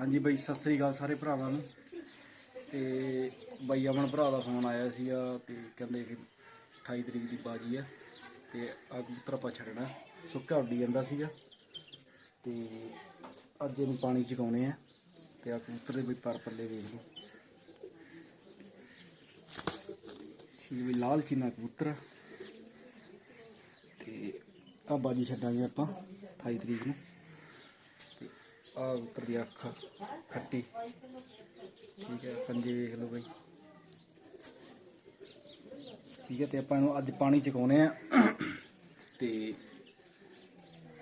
ਹਾਂਜੀ ਬਾਈ, ਸਤਿ ਸ੍ਰੀ ਅਕਾਲ ਸਾਰੇ ਭਰਾਵਾਂ ਨੂੰ। ਤੇ ਬਾਈ ਅਮਨ ਭਰਾ ਦਾ ਫੋਨ ਆਇਆ ਸੀਗਾ ਤੇ ਕਹਿੰਦੇ ਕਿ 28 ਤਰੀਕ ਦੀ ਬਾਜੀ ਆ ਤੇ ਆ ਕਬੂਤਰ ਆਪਾਂ ਛੱਡਣਾ। ਸੁੱਕਾ ਉੱਡੀ ਜਾਂਦਾ ਸੀਗਾ। ਤੇ ਅੱਜ ਇਹਨੂੰ ਪਾਣੀ ਚਕਾਉਣੇ ਆ ਤੇ ਆ ਕਬੂਤਰ ਦੇ ਵੀ ਪਰ ਪੱਲੇ ਵੇਖ ਲਓ। ਠੀਕ ਵੀ ਲਾਲ ਚੀਨਾ ਕਬੂਤਰ ਆ। ਤੇ ਆ ਬਾਜੀ ਛੱਡਾਂਗੇ ਆਪਾਂ 28 ਤਰੀਕ ਨੂੰ। ਆ ਉੱਤਰ ਦੀ ਅੱਖ ਖੱਟੀ। ਠੀਕ ਹੈ, ਪੰਜੇ ਵੇਖ ਲਓ ਬਈ। ਠੀਕ ਹੈ, ਤੇ ਆਪਾਂ ਇਹਨੂੰ ਅੱਜ ਪਾਣੀ ਚਕਾਉਣੇ ਆ। ਤੇ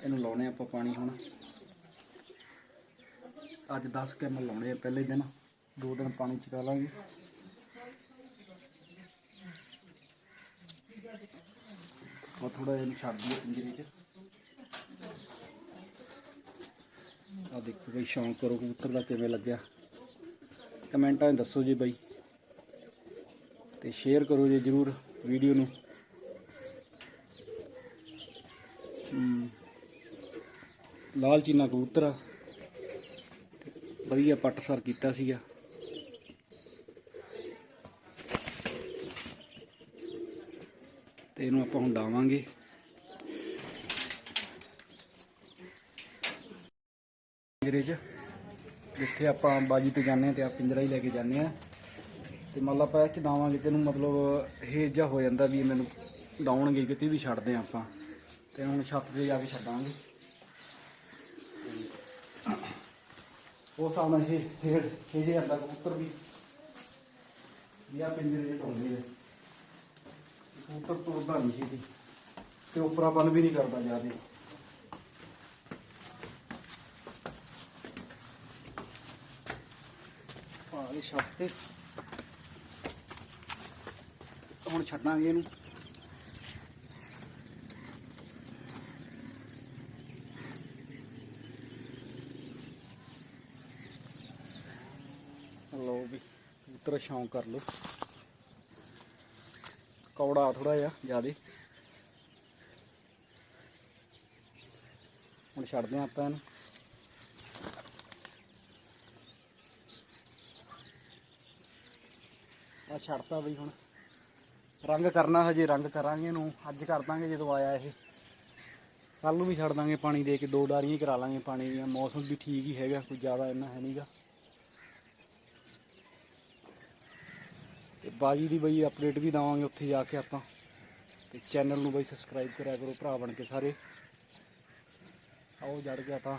ਇਹਨੂੰ ਲਾਉਣੇ ਆਪਾਂ ਪਾਣੀ ਹੁਣ। ਅੱਜ 10 ਕੈਮਲ ਲਾਉਣੇ ਆ ਪਹਿਲੇ ਦਿਨ। ਦੋ ਦਿਨ ਪਾਣੀ ਚਕਾ ਲਾਂਗੇ। ਉਹ ਥੋੜਾ ਇਹਨੂੰ ਛੱਡ ਦਈਏ ਪਿੰਜਰੇ 'ਚ। ਆ ਦੇਖੋ ਬਈ ਸ਼ੌਂਕ ਕਰੋ ਕਬੂਤਰ ਦਾ ਕਿਵੇਂ ਲੱਗਿਆ। ਕਮੈਂਟਾਂ 'ਚ ਦੱਸੋ ਜੀ ਬਈ। ਤੇ ਸ਼ੇਅਰ ਕਰੋ ਜੀ ਜਰੂਰ ਵੀਡੀਓ ਨੂੰ। ਹਮ, ਲਾਲ ਚੀਨਾ ਕਬੂਤਰ ਆ। ਵਧੀਆ ਪੱਟ ਸਰ ਕੀਤਾ ਸੀਗਾ। ਤੇ ਇਹਨੂੰ ਆਪਾਂ ਹੁਣ ਡਾਵਾਂਗੇ। ਪਿੰਜਰੇ 'ਚ। ਜਿੱਥੇ ਆਪਾਂ ਬਾਜੀ ਤੇ ਜਾਂਦੇ ਆ ਤੇ ਆ ਪਿੰਜਰਾ ਹੀ ਲੈ ਕੇ ਜਾਂਦੇ ਆ ਤੇ ਮੰਨ ਆਪਾਂ ਇਹ ਚ ਡਾਵਾਂਗੇ ਤੇ ਇਹਨੂੰ ਮਤਲਬ ਇਹ ਹੋ ਜਾਂਦਾ ਵੀ ਮੈਨੂੰ ਡਾਉਣਗੇ ਕਿਤੇ ਵੀ ਛੱਡਦੇ ਆ ਆਪਾਂ। ਤੇ ਹੁਣ ਛੱਤ ਤੇ ਜਾ ਕੇ ਛੱਡਾਂਗੇ। ਉਹ ਸਾਹਮਣੇ ਇਹ ਹੇੜ ਇਹ ਜੇ ਕਬੂਤਰ ਵੀ। ਵੀ ਆ ਪਿੰਜਰੇ 'ਚ ਢਾਉਂਦੇ ਆ ਕਬੂਤਰ ਤੁਰਦਾ ਨਹੀਂ ਸੀ ਤੇ। ਉਪਰਾਪਨ ਵੀ ਨਹੀਂ ਕਰਦਾ ਜਿਆਦੇ ਆ ਇਹ ਛੱਤ ਤੇ। ਹੁਣ ਛੱਡਾਂਗੇ ਇਹਨੂੰ। ਲਓ ਵੀ ਕਬੂਤਰ ਸ਼ੌਂਕ ਕਰ ਲਓ। ਕੌੜਾ ਥੋੜਾ ਜਿਹਾ, ਜਿਆਦੇ। ਹੁਣ ਛੱਡਦੇ ਹਾਂ ਆਪਾਂ ਇਹਨੂੰ। ਆ ਛੱਡਤਾ ਬਈ ਹੁਣ। ਰੰਗ ਕਰਨਾ ਹਜੇ, ਰੰਗ ਕਰਾਂਗੇ ਇਹਨੂੰ। ਅੱਜ ਕਰ ਦਾਂਗੇ ਜਦੋਂ ਆਇਆ ਇਹ। ਕੱਲ ਨੂੰ ਵੀ ਛੱਡ ਦਾਂਗੇ ਪਾਣੀ ਦੇ ਕੇ, ਦੋ ਡਾਰੀਆਂ ਕਰਾ ਲਾਂਗੇ ਪਾਣੀ ਦੀਆਂ। ਮੌਸਮ ਵੀ ਠੀਕ ਹੀ ਹੈਗਾ, ਕੋਈ ਜ਼ਿਆਦਾ ਇੰਨਾ ਹੈ ਨਹੀਂਗਾ। ਤੇ ਬਾਜੀ ਦੀ ਬਈ ਅਪਡੇਟ ਵੀ ਦਵਾਂਗੇ ਉੱਥੇ ਜਾ ਕੇ ਆਪਾਂ। ਤੇ ਚੈਨਲ ਨੂੰ ਬਈ ਸਬਸਕ੍ਰਾਈਬ ਕਰਿਆ ਕਰੋ ਭਰਾ ਬਣ ਕੇ ਸਾਰੇ। ਆਓ ਜੜ ਗਿਆ ਤਾਂ।